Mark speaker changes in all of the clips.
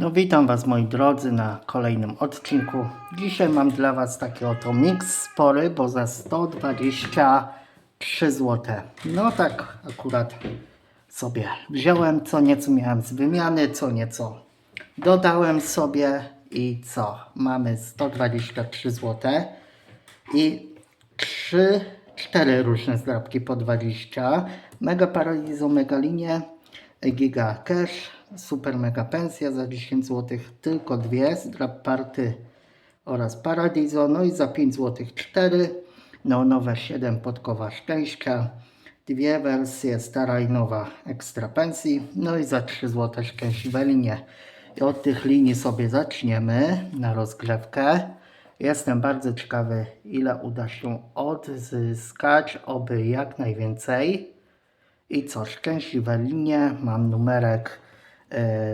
Speaker 1: No witam Was moi drodzy na kolejnym odcinku. Dzisiaj mam dla Was taki oto miks spory, bo za 123 zł. No tak akurat sobie wziąłem, co nieco miałem z wymiany, co nieco dodałem sobie i co? Mamy 123 zł i 3, 4 różne zdrabki po 20. Mega Paradiso, Mega Linie, Giga Cash, Super Mega Pensja za 10 zł, tylko dwie, Zdrab Party oraz Paradiso, no i za 5 zł 4, no nowe 7 Podkowa Szczęścia, dwie wersje stara i nowa Ekstra Pensji, no i za 3 zł szczęśliwe linie. I od tych linii sobie zaczniemy na rozgrzewkę. Jestem bardzo ciekawy, ile uda się odzyskać, oby jak najwięcej. I co, szczęśliwe linie, mam numerek,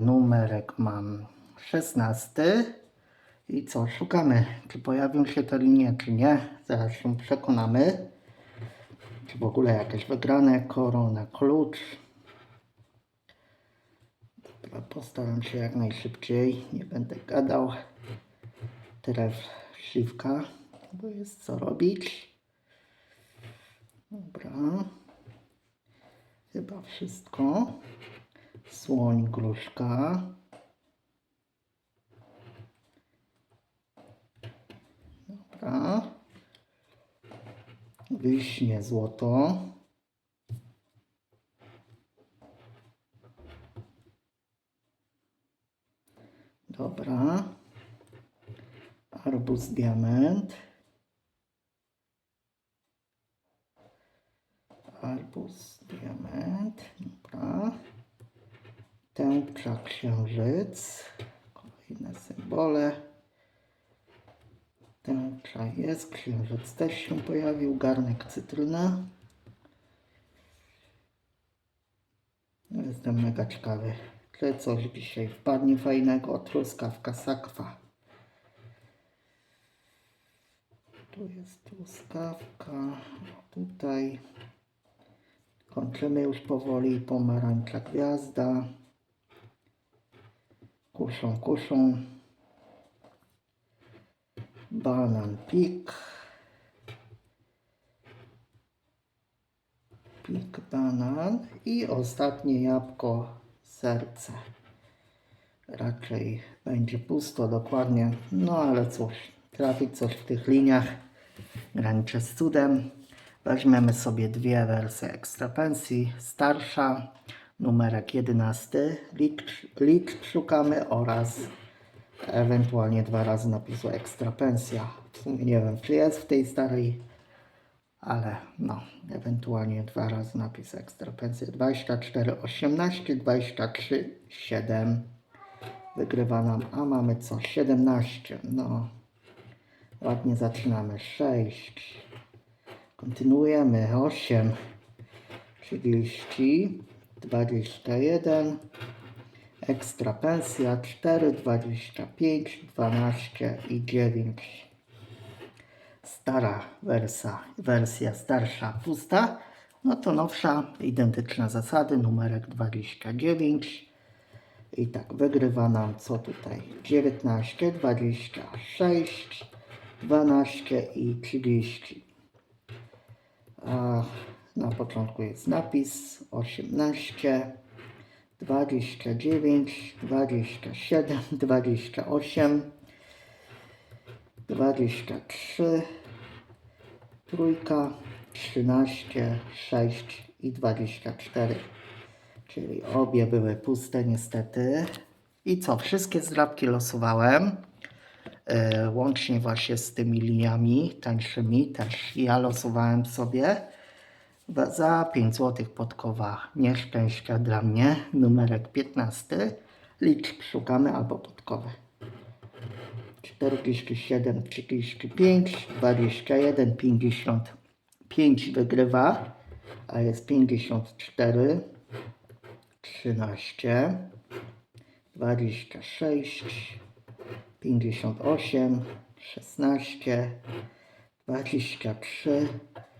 Speaker 1: numerek mam 16. I co, szukamy, czy pojawią się te linie, czy nie. Zaraz się przekonamy. Czy w ogóle jakieś wygrane, korona, klucz. Dobra, postaram się jak najszybciej, nie będę gadał. Tref śliwka, bo jest co robić. Dobra. Chyba wszystko. Słoń, gruszka. Dobra. Wiśnie, złoto. Dobra. Arbuz, diament. Arbuz, diament. Dobra. Tęcza, księżyc. Kolejne symbole. Tęcza jest, księżyc też się pojawił. Garnek, cytryna. Jestem mega ciekawy, czy coś dzisiaj wpadnie fajnego. Truskawka, sakwa. Tu jest truskawka. Tutaj kończymy już powoli. Pomarańcza gwiazda. Kuszą, kuszą. Banan pik. Pik banan. I ostatnie jabłko serce. Raczej będzie pusto dokładnie. No ale cóż, trafić coś w tych liniach graniczy z cudem. Weźmiemy sobie dwie wersje ekstra pensji. Starsza, numerek 11. Licz, licz szukamy oraz ewentualnie dwa razy napisu ekstra pensja. W sumie nie wiem, czy jest w tej starej, ale no, ewentualnie dwa razy napis ekstra pensja. 24, 18, 23, 7. Wygrywa nam, a mamy co? 17. No, ładnie zaczynamy. 6. Kontynuujemy. 8. 30. 21. Ekstra pensja 4, 25, 12 i 9. Stara wersja, wersja starsza pusta, no to nowsza, identyczne zasady, numerek 29. I tak wygrywa nam co tutaj? 19, 26, 12 i 30. A na początku jest napis 18. 29, 27, 28, 23, trójka, 13, 6 i 24. Czyli obie były puste niestety. I co? Wszystkie zdrabki losowałem. E, łącznie właśnie z tymi liniami tańszymi też ja losowałem sobie. Za 5 zł podkowa nieszczęścia dla mnie, numerek 15. Licz szukamy albo podkowy. 47, 35, 21, 55 wygrywa, a jest 54, 13, 26, 58, 16, 23,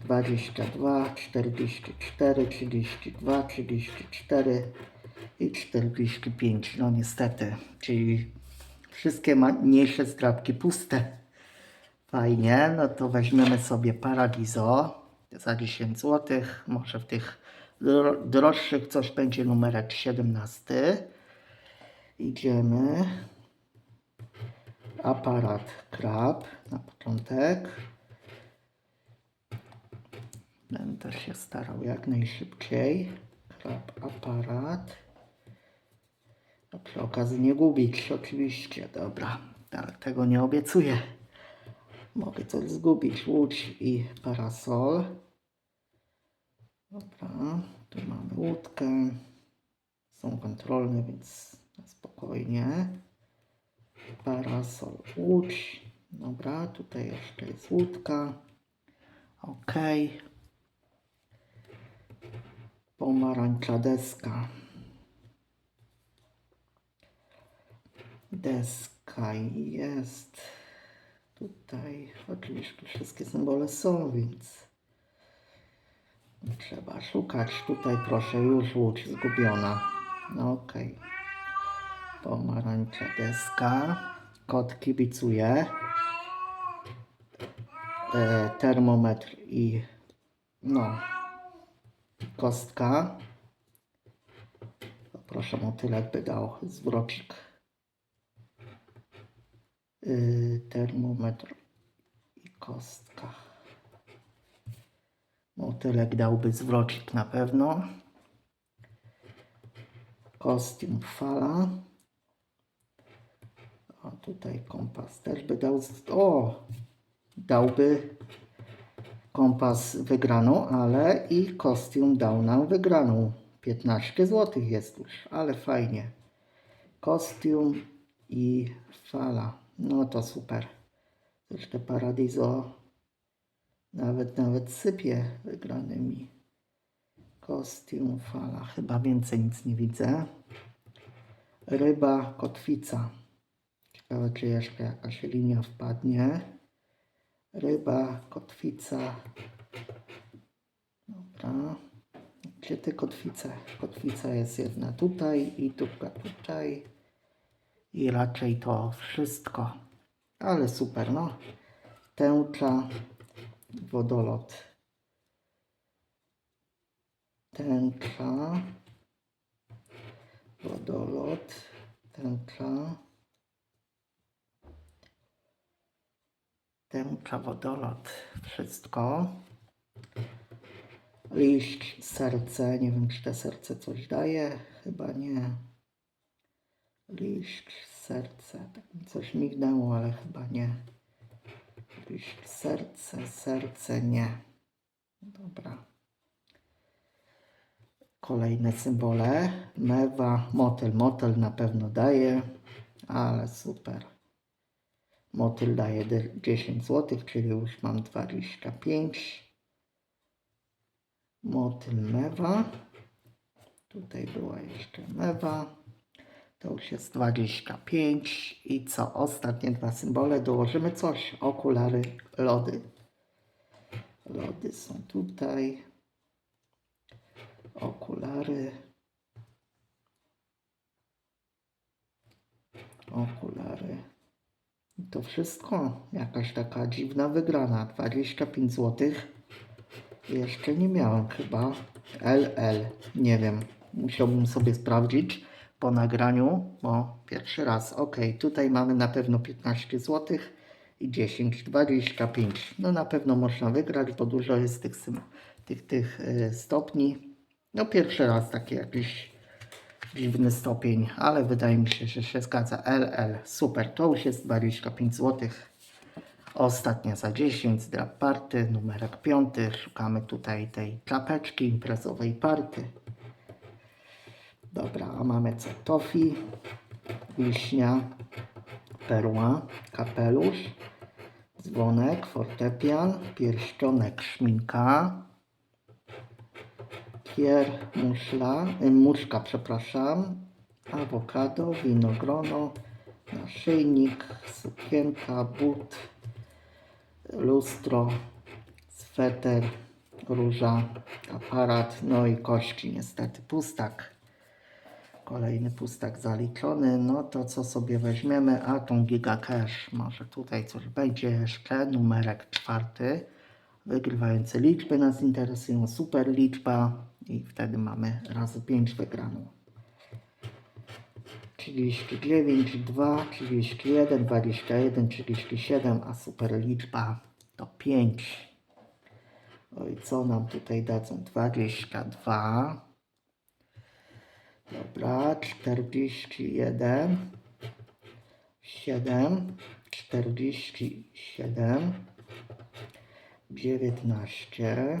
Speaker 1: 22, 44, 32, 34 i 45. No niestety, czyli wszystkie mniejsze zdrabki puste. Fajnie, no to weźmiemy sobie Paradiso za 10 zł. Może w tych dro- droższych coś będzie numerek 17. Idziemy. Aparat krab na początek. Będę się starał jak najszybciej. Krab aparat. A przy okazji nie gubić oczywiście. Dobra, ale tego nie obiecuję. Mogę coś zgubić. Łódź i parasol. Dobra, tu mamy łódkę. Są kontrolne, więc spokojnie. Parasol, łódź. Dobra, tutaj jeszcze jest łódka. Ok. Pomarańcza deska. Deska jest. Tutaj oczywiście wszystkie symbole są, więc trzeba szukać. Tutaj proszę już łódź zgubiona. No okej. Pomarańcza deska. Kot kibicuje. E, termometr i no kostka. Proszę motylek by dał zwrocik. Y, termometr i kostka. Motylek dałby zwrocik na pewno. Kostium fala. A tutaj kompas też by dał. O! Dałby kompas wygraną, ale i kostium dał nam wygraną. 15 zł jest już, ale fajnie. Kostium i fala. No to super. Zresztą Paradiso nawet nawet sypie wygranymi. Kostium, fala. Chyba więcej nic nie widzę. Ryba, kotwica. Ciekawe, czy jeszcze jakaś linia wpadnie. Ryba, kotwica. Dobra. Gdzie te kotwice? Kotwica jest jedna tutaj i druga tutaj. I raczej to wszystko. Ale super, no. Tęcza, wodolot. Tęcza, wodolot, tęcza. Tęcza, wodolot, wszystko. Liść, serce. Nie wiem, czy te serce coś daje. Chyba nie. Liść, serce. Tak mi coś mignęło, ale chyba nie. Liść, serce, serce, nie. Dobra. Kolejne symbole. Mewa, motyl. Motyl na pewno daje, ale super. Motyl daje dy- 10 zł, czyli już mam 25. Motyl mewa. Tutaj była jeszcze mewa. To już jest 25. I co? Ostatnie dwa symbole. Dołożymy coś. Okulary, lody. Lody są tutaj. Okulary. Okulary. To wszystko. Jakaś taka dziwna wygrana. 25 zł. Jeszcze nie miałem chyba. LL. Nie wiem. Musiałbym sobie sprawdzić po nagraniu, bo pierwszy raz. Ok, tutaj mamy na pewno 15 zł i 10, 25. No na pewno można wygrać, bo dużo jest tych, tych, tych y, stopni. No pierwszy raz taki jakiś dziwny stopień, ale wydaje mi się, że się zgadza. LL. Super, to już jest 25 zł. Ostatnia za 10, drap party, numerek 5. Szukamy tutaj tej klapeczki imprezowej party. Dobra, a mamy co? Tofi, wiśnia, perła, kapelusz, dzwonek, fortepian, pierścionek, szminka, kier, muszla, y, muszka, przepraszam, awokado, winogrono, naszyjnik, sukienka, but, lustro, sweter, róża, aparat, no i kości niestety, pustak. Kolejny pustak zaliczony, no to co sobie weźmiemy, a tą giga cash, może tutaj coś będzie jeszcze, numerek czwarty, wygrywający liczby nas interesują, super liczba i wtedy mamy razy 5 wygraną. 39, 2, 31, 21, 37, a super liczba to 5. Oj, co nam tutaj dadzą? 22. Dobra, 41. 7. 47. 19.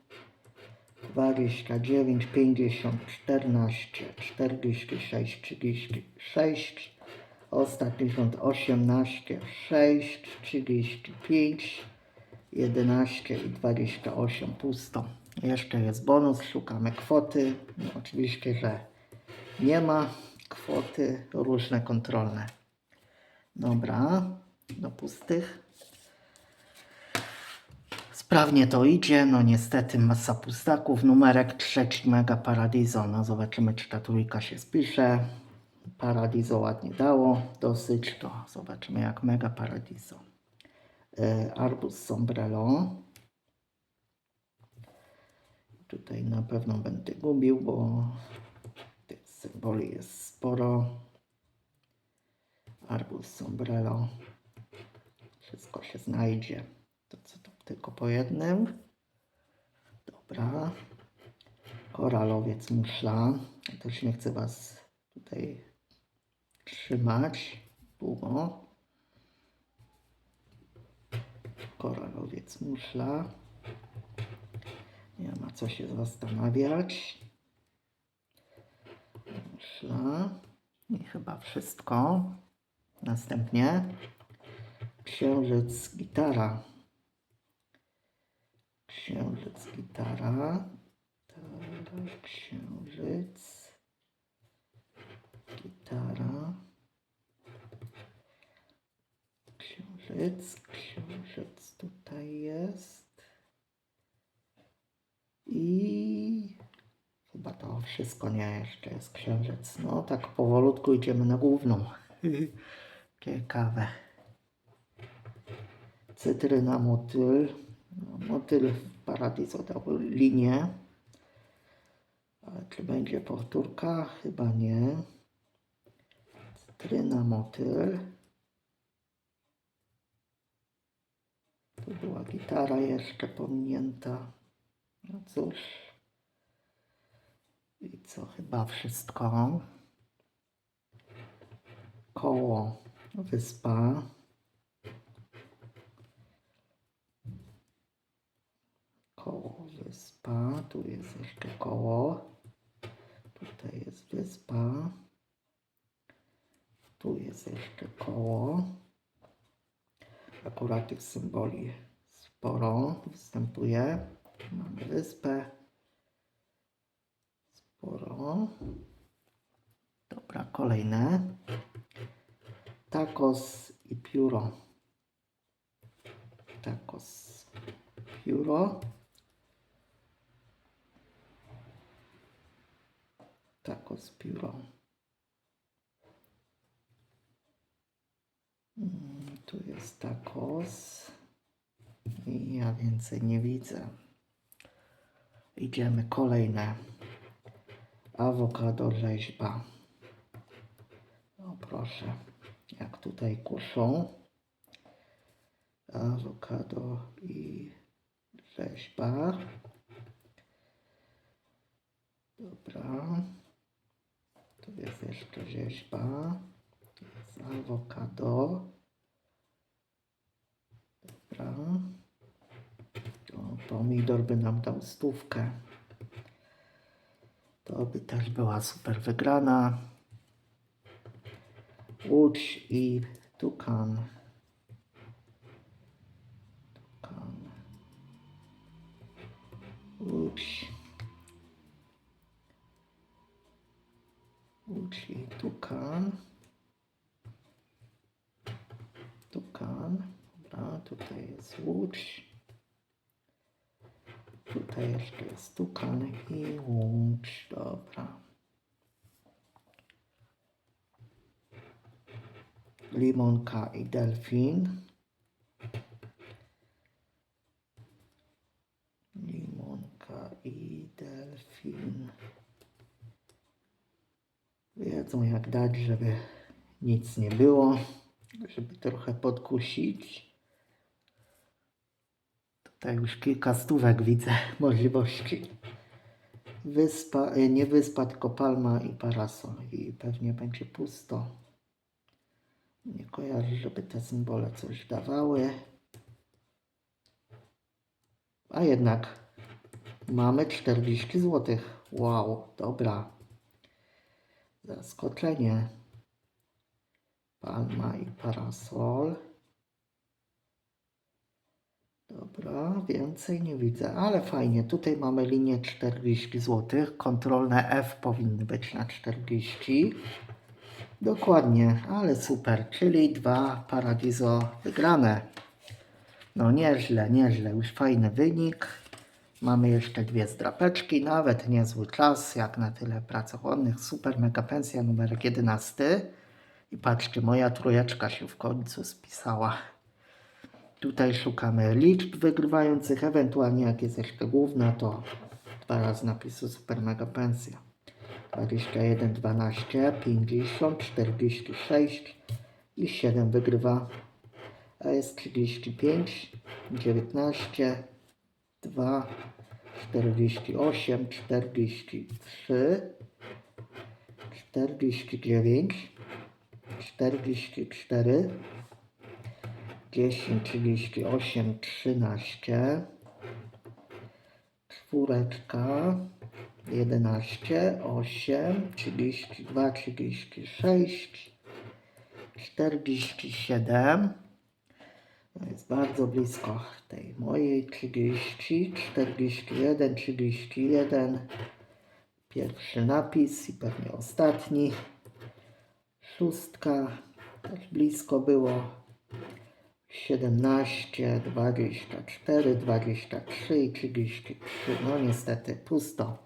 Speaker 1: 24, 29, 50, 14, 46, 36, ostatni rząd 18, 6, 35, 11 i 28 pusto. Jeszcze jest bonus, szukamy kwoty. No, oczywiście, że nie ma kwoty różne kontrolne. Dobra, do pustych. Sprawnie to idzie, no niestety masa pustaków. Numerek trzeci Mega Paradiso. No zobaczymy, czy ta trójka się spisze. Paradiso ładnie dało, dosyć. To zobaczymy, jak Mega Paradiso. E, Arbus Sombrero. Tutaj na pewno będę gubił, bo tych symboli jest sporo. Arbus, sombrero. Wszystko się znajdzie. To co to tylko po jednym. Dobra. Koralowiec muszla. Też nie chcę Was tutaj trzymać długo. Koralowiec muszla. Nie ma co się zastanawiać. Muszla. I chyba wszystko. Następnie księżyc gitara. Księżyc gitara. Tara, księżyc. Gitara. Księżyc, księżyc tutaj jest. I chyba to wszystko nie jeszcze jest księżyc. No tak powolutku idziemy na główną. Ciekawe. Cytryna, motyl. No, motyl w Paradiso dał linię. Ale czy będzie powtórka? Chyba nie. Cytryna, motyl. Tu była gitara jeszcze pominięta. No cóż. I co chyba wszystko. Koło wyspa. Koło wyspa. Tu jest jeszcze koło. Tutaj jest wyspa. Tu jest jeszcze koło. Akurat tych symboli sporo występuje. Mamy wyspę. Sporo. Dobra, kolejne. Tacos i pióro. Tacos, pióro. Tacos, pióro. Mm, Tu jest tacos. I ja więcej nie widzę. Idziemy kolejne. Awokado rzeźba. O proszę, jak tutaj kuszą. Awokado i rzeźba. Dobra. Jest jeszcze rzeźba. Jest awokado. Dobra. O, pomidor by nam dał stówkę. To by też była super wygrana. Łódź i tukan. Tukan. Dobra, tutaj jest łódź. Tutaj jeszcze jest tukan i łódź. Dobra. Limonka i delfin. Limonka i delfin. Wiedzą jak dać, żeby nic nie było, żeby trochę podkusić. Tutaj już kilka stówek widzę możliwości. Wyspa, e, nie wyspa, tylko palma i parasol. I pewnie będzie pusto. Nie kojarzę, żeby te symbole coś dawały. A jednak mamy 40 zł. Wow, dobra. Zaskoczenie. Palma i parasol. Dobra, więcej nie widzę, ale fajnie. Tutaj mamy linię 40 zł. Kontrolne F powinny być na 40. Dokładnie, ale super. Czyli dwa Paradiso wygrane. No nieźle, nieźle. Już fajny wynik. Mamy jeszcze dwie zdrapeczki, nawet niezły czas, jak na tyle pracochłonnych. Super mega pensja numer 11. I patrzcie, moja trójeczka się w końcu spisała. Tutaj szukamy liczb wygrywających, ewentualnie jak jest jeszcze główna, to dwa razy napisu super mega pensja. 21, 12, 50, 46 i 7 wygrywa. A jest 35, 19, 2, 48, 43, 49, 44, 10, 38, 13, czwóreczka, 11, 8, 32, 36, 47. To jest bardzo blisko tej mojej 30, 41, 31. Pierwszy napis i pewnie ostatni. Szóstka, też blisko było. 17, 24, 23 i 33. No niestety pusto.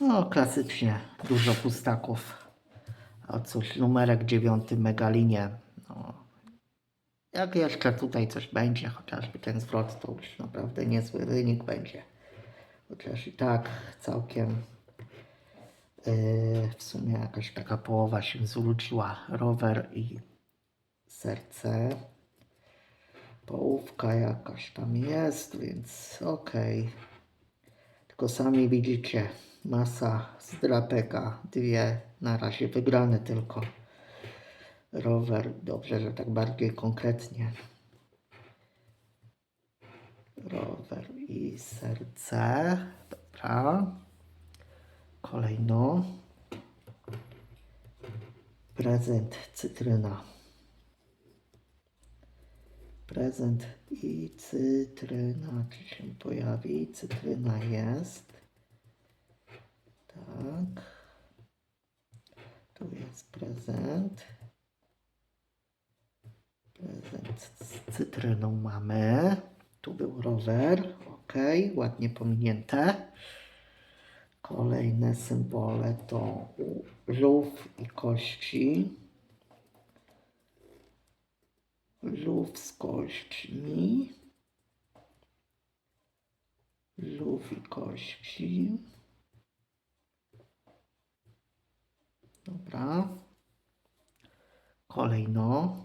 Speaker 1: No klasycznie dużo pustaków. A cóż, numerek dziewiąty megalinie. No. Jak jeszcze tutaj coś będzie, chociażby ten zwrot, to już naprawdę niezły wynik będzie. Chociaż i tak całkiem yy, w sumie jakaś taka połowa się zwróciła. Rower i serce. Połówka jakaś tam jest, więc okej. Tylko sami widzicie, masa zdrapeka, dwie na razie wygrane tylko. Rower, dobrze, że tak bardziej konkretnie. Rower i serce, dobra. Kolejno. Prezent cytryna prezent i cytryna. Czy się pojawi? Cytryna jest. Tak. Tu jest prezent. Prezent z cytryną mamy. Tu był rower. Ok, ładnie pominięte. Kolejne symbole to żółw i kości lów z kośćmi, lów i kości. Dobra. Kolejno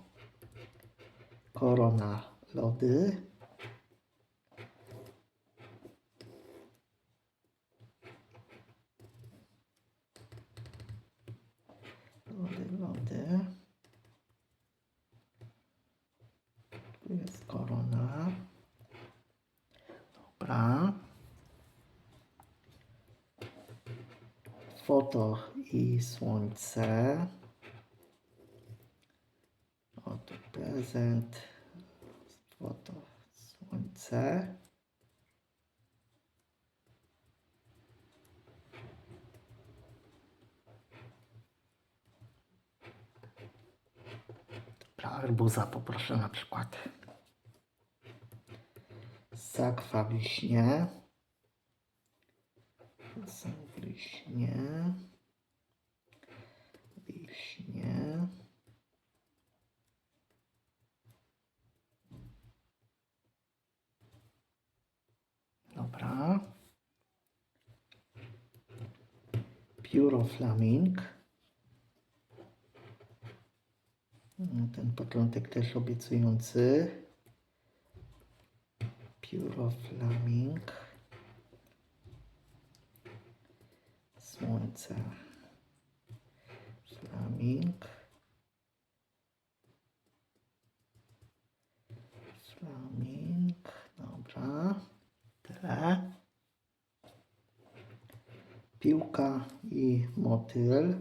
Speaker 1: korona lody. Lody, lody. Foto i słońce. Oto prezent. Foto, słońce. Dobra, arbuza poproszę na przykład. Sakwa wiśnie. To są wiśnie. Wiśnie. Dobra. Pióro flaming. No, Ten początek też obiecujący. Pióro flaming. Słońce. Flaming. Flaming. Dobra. Tyle. Piłka i motyl.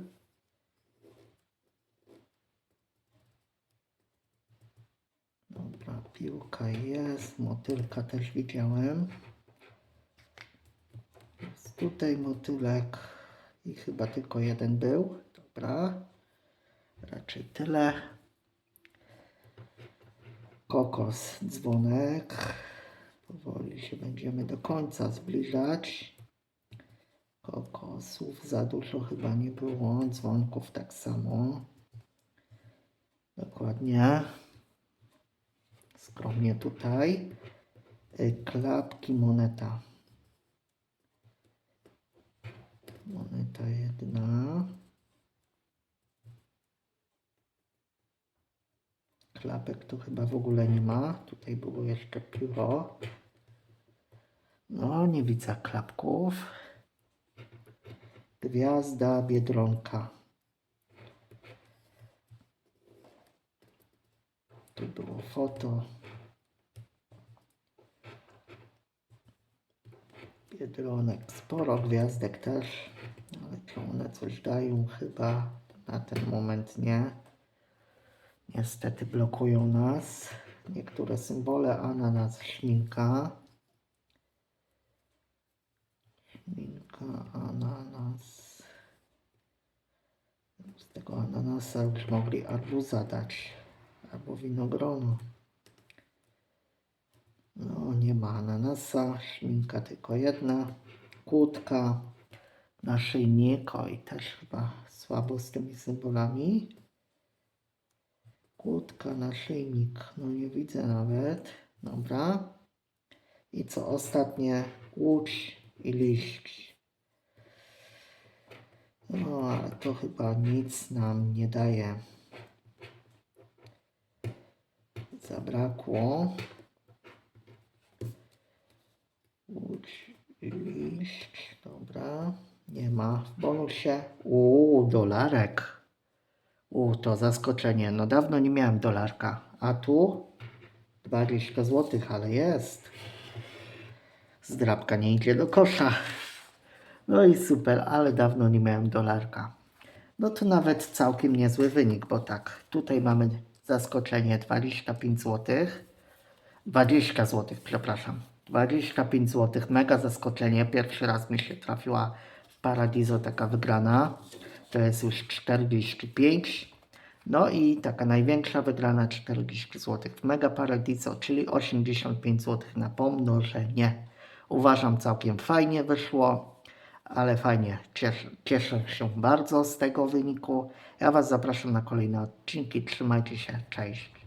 Speaker 1: Dobra, piłka jest, motylka też widziałem. Jest tutaj motylek i chyba tylko jeden był. Dobra, raczej tyle. Kokos, dzwonek. Powoli się będziemy do końca zbliżać. Kokosów za dużo chyba nie było, dzwonków tak samo. Dokładnie skromnie tutaj. Y, Klapki moneta. Moneta jedna. Klapek tu chyba w ogóle nie ma. Tutaj było jeszcze pióro. No, nie widzę klapków. Gwiazda Biedronka. Tu było foto. Biedronek. Sporo gwiazdek też. Ale czy one coś dają? Chyba na ten moment nie. Niestety blokują nas. Niektóre symbole, ananas, śminka. Śminka, ananas. Z tego ananasa już mogli arbuza dać. Albo winogrono. No, nie ma ananasa, śminka tylko jedna, kłódka, naszyjnik, oj, też chyba słabo z tymi symbolami. Kłódka, naszyjnik, no nie widzę nawet, dobra. I co ostatnie, łódź i liść. No, ale to chyba nic nam nie daje. Zabrakło. Łódź liść. Dobra. Nie ma w bonusie. Uuu, dolarek. Uuu, to zaskoczenie. No dawno nie miałem dolarka. A tu 20 zł, ale jest. Zdrabka nie idzie do kosza. No i super, ale dawno nie miałem dolarka. No to nawet całkiem niezły wynik, bo tak, tutaj mamy zaskoczenie 25 zł. 20 zł, przepraszam. 25 zł, mega zaskoczenie. Pierwszy raz mi się trafiła w Paradiso taka wygrana. To jest już 45. No i taka największa wygrana 40 zł Mega Paradiso, czyli 85 zł na pomnożenie. Uważam całkiem fajnie wyszło, ale fajnie, cieszę, cieszę się bardzo z tego wyniku. Ja Was zapraszam na kolejne odcinki. Trzymajcie się, cześć.